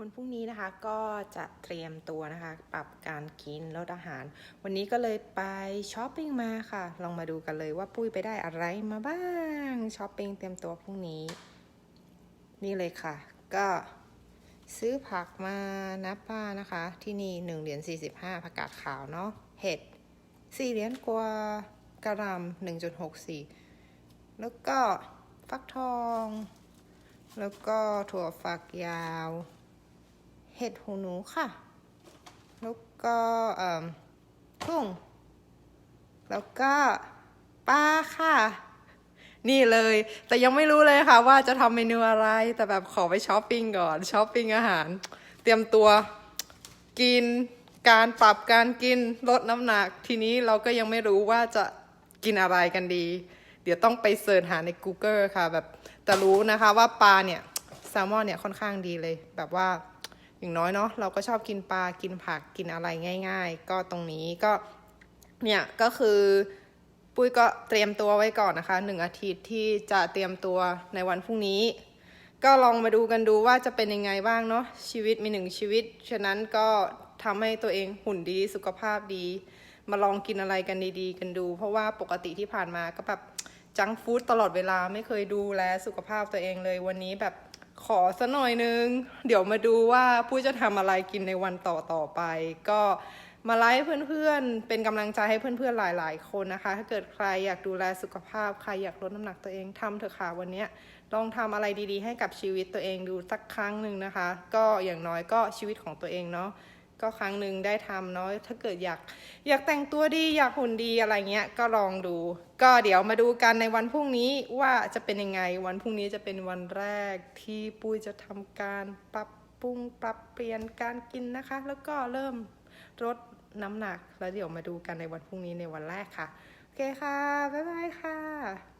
วันพรุ่งนี้นะคะก็จะเตรียมตัวนะคะ ปรับการกินลดอาหาร วันนี้ก็เลยไปช้อปปิ้งมาค่ะ ลองมาดูกันเลยว่าปุ้ยไปได้อะไรมาบ้างช้อปปิ้งเตรียมตัวพรุ่งนี้ นี่เลยค่ะ ก็ซื้อผักมานับป้านะคะ ที่นี่1เหรียญ45ผักกาดขาวเนาะเห็ด4เหรียญกว่ากระหลำ1.64แล้วก็ฟักทอง แล้วก็ถั่วฝักยาว เห็ดหูหนูค่ะ แล้วก็เอ่อกุ้ง แล้วก็ปลาค่ะ นี่เลย แต่ยังไม่รู้เลยค่ะ ว่าจะทำเมนูอะไร แต่แบบขอไปช้อปปิ้งก่อนช้อปปิ้งอาหาร เตรียมตัวกินการปรับการกินลดน้ำหนัก ทีนี้เราก็ยังไม่รู้ว่าจะกินอะไรกันดี เดี๋ยวต้องไปเสิร์ชหาใน Google ค่ะ แบบแต่รู้นะคะว่าปลาเนี่ยแซลมอนเนี่ยค่อนข้างดีเลย แบบว่า อย่างน้อยเนาะเราก็ชอบกินปลากินผักกินอะไรง่าย ๆ ก็ตรงนี้ก็เนี่ยก็คือปุ้ยก็เตรียมตัวไว้ก่อนนะคะหนึ่งอาทิตย์ที่จะเตรียมตัวในวันพรุ่งนี้ ก็ลองมาดูกันดูว่าจะเป็นยังไงบ้างเนาะชีวิตมีหนึ่งชีวิต ฉะนั้นก็ทำให้ตัวเองหุ่นดีสุขภาพดี มาลองกินอะไรกันดีๆ กันดู เพราะว่าปกติที่ผ่านมาก็แบบจังฟู้ดตลอดเวลาไม่เคยดูแลสุขภาพตัวเองเลยวันนี้แบบ ขอสัหน่อยนึง เดี๋ยวมาดูว่าปุ้ยจะทำอะไรกินในวันต่อต่อไป ก็มาไลฟ์เพื่อนๆ เป็นกำลังใจให้เพื่อนๆ หลายๆ คนนะคะ ถ้าเกิดใครอยากดูแลสุขภาพ ใครอยากลดน้ำหนักตัวเองทำเถอะค่ะวันนี้ลองทำอะไรดีๆ ให้กับชีวิตตัวเองดูสักครั้งหนึ่งนะคะ ก็อย่างน้อยก็ชีวิตของตัวเองเนาะ ก็ครั้งหนึ่งได้ทำเนาะถ้าเกิดอยากอยากแต่งตัวดีอยากหุ่นดีอะไรเงี้ยก็ลองดู ก็เดี๋ยวมาดูกันในวันพรุ่งนี้ว่าจะเป็นยังไง วันพรุ่งนี้จะเป็นวันแรกที่ปุ้ยจะทำการปรับปรุงปรับเปลี่ยนการกินนะคะ แล้วก็เริ่มลดน้ำหนัก แล้วเดี๋ยวมาดูกันในวันพรุ่งนี้ในวันแรกค่ะ โอเคค่ะ บ๊ายบายค่ะ